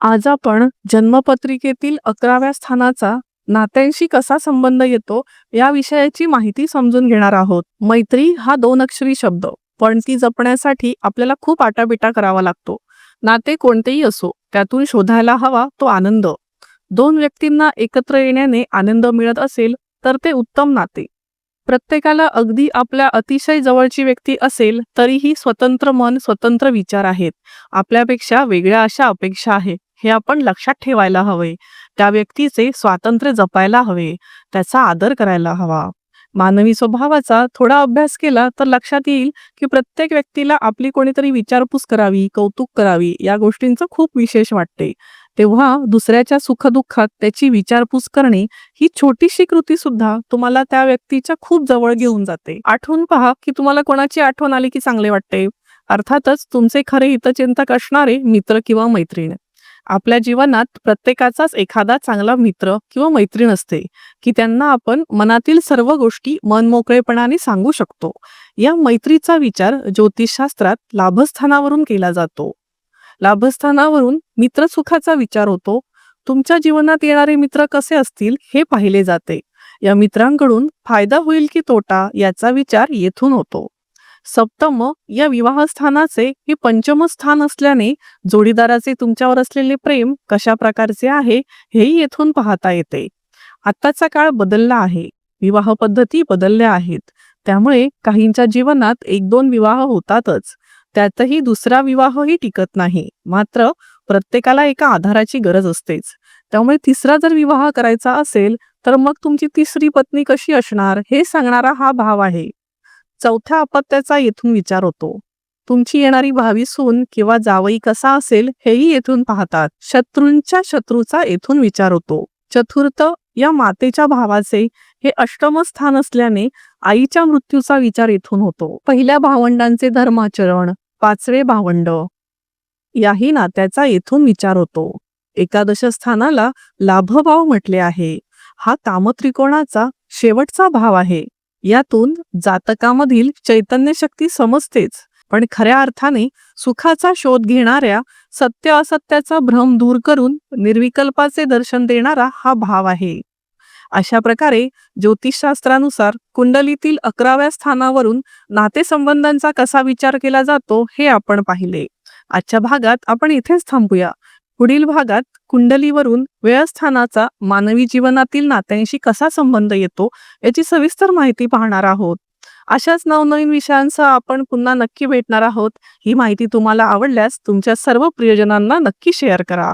आज आपण जन्मपत्रिकेतील अकराव्या स्थानाचा नात्यांशी कसा संबंध येतो या विषयाची माहिती समजून घेणार आहोत. मैत्री हा दोन अक्षरी शब्द पण ती जपण्यासाठी आपल्याला खूप आटाबिटा करावा लागतो. नाते कोणतेही असो त्यातून शोधायला हवा तो आनंद. दोन व्यक्तींना एकत्र येण्याने आनंद मिळत असेल तर ते उत्तम नाते. प्रत्येकाला अगदी आपल्या अतिशय जवळची व्यक्ती असेल तरीही स्वतंत्र मन स्वतंत्र विचार आहेत. आपल्यापेक्षा वेगळ्या अशा अपेक्षा आहे हे आपण लक्षात ठेवायला हवे. त्या व्यक्तीचे स्वातंत्र्य जपायला हवे. त्याचा आदर करायला हवा. मानवी स्वभावाचा थोडा अभ्यास केला तर लक्षात येईल की प्रत्येक व्यक्तीला आपली कोणीतरी विचारपूस करावी कौतुक करावी या गोष्टींचं खूप विशेष वाटते. तेव्हा दुसऱ्याच्या सुखदुःखात त्याची विचारपूस करणे ही छोटीशी कृती सुद्धा तुम्हाला त्या व्यक्तीच्या खूप जवळ घेऊन जाते. आठवून पहा की तुम्हाला कोणाची आठवण आली की चांगले वाटते? अर्थातच तुमचे खरे हितचिंतक असणारे मित्र किंवा मैत्रीण. आपल्या जीवनात प्रत्येकाचाच एखादा चांगला मित्र किंवा मैत्रीण असते की त्यांना आपण मनातील सर्व गोष्टी मनमोकळेपणाने सांगू शकतो. या मैत्रीचा विचार ज्योतिषशास्त्रात लाभस्थानावरून केला जातो. लाभस्थानावरून मित्रसुखाचा विचार होतो. तुमच्या जीवनात येणारे मित्र कसे असतील हे पाहिले जाते. या मित्रांकडून फायदा होईल की तोटा याचा विचार येथून होतो. सप्तम या विवाहस्थानाचे हे पंचम स्थान असल्याने जोडीदाराचे तुमच्यावर असलेले प्रेम कशा प्रकारचे आहे हेही येथून पाहता येते. आत्ताचा काळ बदलला आहे. विवाह पद्धती बदलल्या आहेत. त्यामुळे काहींच्या जीवनात एक दोन विवाह होतातच. त्यातही दुसरा विवाहही टिकत नाही. मात्र प्रत्येकाला एका आधाराची गरज असतेच. त्यामुळे तिसरा जर विवाह करायचा असेल तर मग तुमची तिसरी पत्नी कशी असणार हे सांगणारा हा भाव आहे. चौथ्या अपत्याचा येथून विचार होतो. तुमची येणारी भावी सून किंवा जावई कसा असेल हेही येथून पाहतात. शत्रूंच्या शत्रूचा येथून विचार होतो. चतुर्थ या मातेच्या भावाचे हे अष्टम स्थान असल्याने आईच्या मृत्यूचा विचार येथून होतो. पहिल्या भावंडांचे धर्माचरण पाचवे भावंड. याही नात्याचा येथून विचार होतो. एकादश स्थानाला लाभभाव म्हटले आहे. हा कामत्रिकोणाचा शेवटचा भाव आहे. यातून जातकामधील चैतन्य शक्ती समजतेच. पण खऱ्या अर्थाने सुखाचा शोध घेणाऱ्या सत्य असत्याचा भ्रम दूर करून निर्विकल्पाचे दर्शन देणारा हा भाव आहे. अशा प्रकारे ज्योतिषशास्त्रानुसार कुंडलीतील अकराव्या स्थानावरून नातेसंबंधांचा कसा विचार केला जातो हे आपण पाहिले. आजच्या भागात आपण इथेच थांबूया. पुढील भागात कुंडलीवरून व्ययस्थानाचा मानवी जीवनातील नात्यांशी कसा संबंध येतो याची सविस्तर माहिती पाहणार आहोत. अशाच नवनवीन विषयांसह आपण पुन्हा नक्की भेटणार आहोत. ही माहिती तुम्हाला आवडल्यास तुमच्या सर्व प्रियजनांना नक्की शेअर करा.